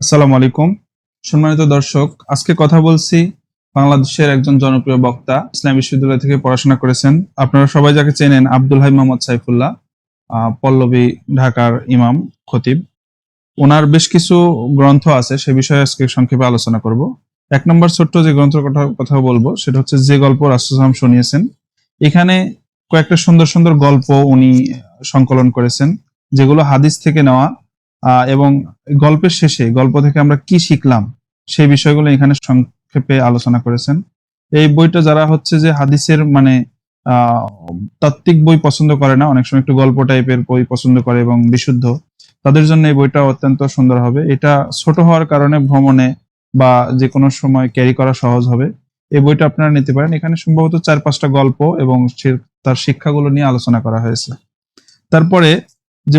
আসসালামু আলাইকুম। সম্মানিত দর্শক, আজকে কথা বলছি বাংলাদেশের একজন জনপ্রিয় বক্তা, ইসলাম বিশ্ববিদ্যালয় থেকে পড়াশোনা করেছেন। আপনারা সবাই যাকে চেনেন আব্দুল হাই মোহাম্মদ সাইফুল্লাহ পল্লবী ঢাকার ইমাম, খতিব। ওনার বেশ কিছু গ্রন্থ আছে, সে বিষয়ে আজকে সংক্ষেপে আলোচনা করব। এক নম্বর ছোট্ট যে গ্রন্থের কথা কথা বলব, সেটা হচ্ছে যে গল্প রাসুসাম শুনিয়েছেন। এখানে কয়েকটা সুন্দর সুন্দর গল্প উনি সংকলন করেছেন, যেগুলো হাদিস থেকে নেওয়া এবং গল্পের শেষে, গল্প থেকে আমরা কি শিখলাম, সেই বিষয়গুলো এখানে সংক্ষেপে আলোচনা করেছেন। এই বইটা যারা হচ্ছে যে হাদিসের মানে তাত্ত্বিক বই পছন্দ করে না, অনেক সময় একটু গল্প টাইপের বই পছন্দ করে এবং বিশুদ্ধ, তাদের জন্য এই বইটা অত্যন্ত সুন্দর হবে। এটা ছোট হওয়ার কারণে ভ্রমণে বা যে কোনো সময় ক্যারি করা সহজ হবে। এই বইটা আপনারা নিতে পারেন। এখানে সম্ভবত চার পাঁচটা গল্প এবং তার শিক্ষাগুলো নিয়ে আলোচনা করা হয়েছে। তারপরে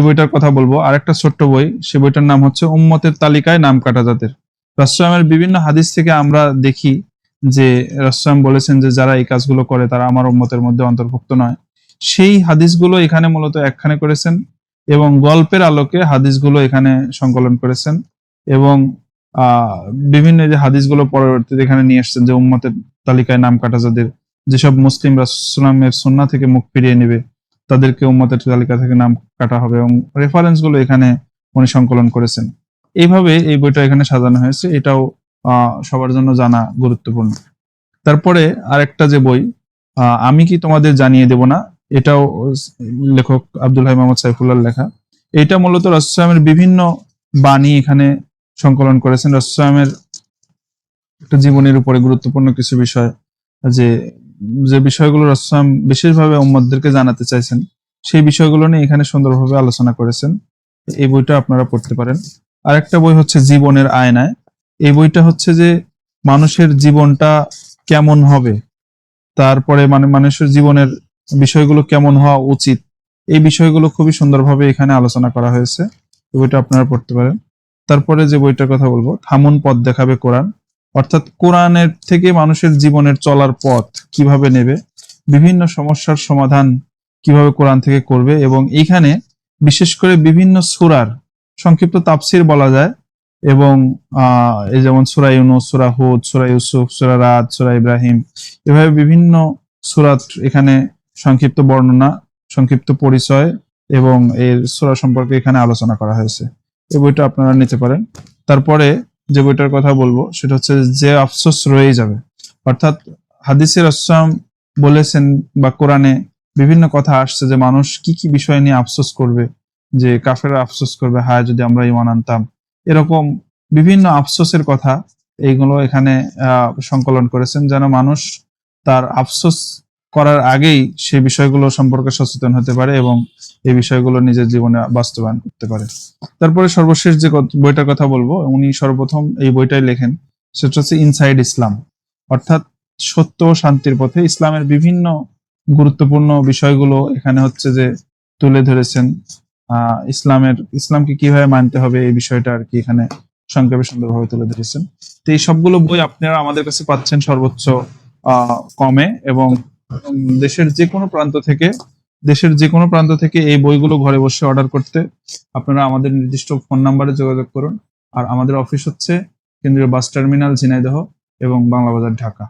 বইটার কথা বলব, আরেকটা ছোট্ট বই, সে বইটার নাম হচ্ছে উম্মতের তালিকায় নাম কাটা যাদের রাসলামের বিভিন্ন হাদিস থেকে আমরা দেখি যে রাসলাম বলেছেন যে যারা এই কাজগুলো করে তারা আমার উম্মতের মধ্যে অন্তর্ভুক্ত নয়। সেই হাদিসগুলো এখানে মূলত একখানে করেছেন এবং গল্পের আলোকে হাদিসগুলো এখানে সংকলন করেছেন এবং বিভিন্ন যে হাদিসগুলো পরবর্তীতে এখানে নিয়ে আসছেন যে উম্মতের তালিকায় নাম কাটা যাদের যেসব মুসলিম রাসুলামের সন্না থেকে মুখ ফিরিয়ে নেবে। তাদেরকে উম্মতের তালিকা থেকে নাম কাটা হবে এবং রেফারেন্সগুলো এখানে উনি সংকলন করেছেন। এইভাবে এই বইটা এখানে সাজানো হয়েছে, এটাও সবার জন্য জানা গুরুত্বপূর্ণ। তারপরে আরেকটা যে বই আমি কি তোমাদের জানিয়ে দেব না, এটাও লেখক আব্দুল হাই মোহাম্মদ সাইফুল্লাহ লেখা। এটা মূলত রাসুলামের বিভিন্ন বাণী এখানে সংকলন করেছেন। রাসুলামের একটা জীবনের উপরে গুরুত্বপূর্ণ কিছু বিষয়, যে যে বিষয়গুলো রাসুলাম বিশেষভাবে উম্মদদেরকে জানাতে চাইছেন, সেই বিষয়গুলো নিয়ে এখানে সুন্দরভাবে আলোচনা করেছেন। এই বইটা আপনারা পড়তে পারেন। আরেকটা বই হচ্ছে জীবনের আয়নায়। এই বইটা হচ্ছে যে মানুষের জীবনটা কেমন হবে, তারপরে মানে মানুষের জীবনের বিষয়গুলো কেমন হওয়া উচিত, এই বিষয়গুলো খুবই সুন্দরভাবে এখানে আলোচনা করা হয়েছে। এই বইটা আপনারা পড়তে পারেন। তারপরে যে বইটার কথা বলব, থামুন পথ দেখাবে কোরআন। অর্থাৎ কোরআনের থেকে মানুষের জীবনের চলার পথ কীভাবে নেবে, বিভিন্ন সমস্যার সমাধান কীভাবে কোরআন থেকে করবে এবং এইখানে বিশেষ করে বিভিন্ন সুরার সংক্ষিপ্ত তাফসির বলা যায় এবং এই যেমন সুরা ইউনুস, সুরা হুদ, সুরা ইউসুফ, সুরা রাত সুরা ইব্রাহিম, এভাবে বিভিন্ন সুরাত এখানে সংক্ষিপ্ত বর্ণনা, সংক্ষিপ্ত পরিচয় এবং এর সুরা সম্পর্কে এখানে আলোচনা করা হয়েছে। এই বইটা আপনারা নিতে পারেন। তারপরে যে বইটার কথা বলব, সেটা হচ্ছে যে আফসোস রয়ে যাবে। অর্থাৎ হাদিসের আসসাম বলেছেন বা কোরআনে বিভিন্ন কথা আসছে যে মানুষ কি কি বিষয় নিয়ে আফসোস করবে, যে কাফেরা আফসোস করবে, হায়, যদি আমরা ইমান আনতাম। এরকম বিভিন্ন আফসোসের কথা এইগুলো এখানে সংকলন করেছেন যেন মানুষ তার আফসোস করার আগেই সেই বিষয়গুলো সম্পর্কে সচেতন হতে পারে এবং এই বিষয়গুলো নিজের জীবনে বাস্তবায়ন করতে পারে। তারপরে সর্বশেষ যে বইটার কথা বলব, উনি সর্বপ্রথম এই বইটাই লেখেন। সেটা হচ্ছে ইনসাইড ইসলাম অর্থাৎ সত্য ও শান্তির পথে ইসলামের বিভিন্ন গুরুত্বপূর্ণ বিষয়গুলো এখানে হচ্ছে যে তুলে ধরেছেন। ইসলামের, ইসলামকে কীভাবে মানতে হবে এই বিষয়টা আর কি এখানে সংক্ষেপে সুন্দরভাবে তুলে ধরেছেন। তো এই সবগুলো বই আপনারা আমাদের কাছে পাচ্ছেন সর্বোচ্চ কমে এবং দেশের যে কোনো প্রান্ত থেকে, দেশের যে কোনো প্রান্ত থেকে এই বইগুলো ঘরে বসে অর্ডার করতে আপনারা আমাদের নির্দিষ্ট ফোন নাম্বারে যোগাযোগ করুন। আর আমাদের অফিস হচ্ছে কেন্দ্রীয় বাস টার্মিনাল ঝিনাইদহ এবং বাংলা বাজার ঢাকা।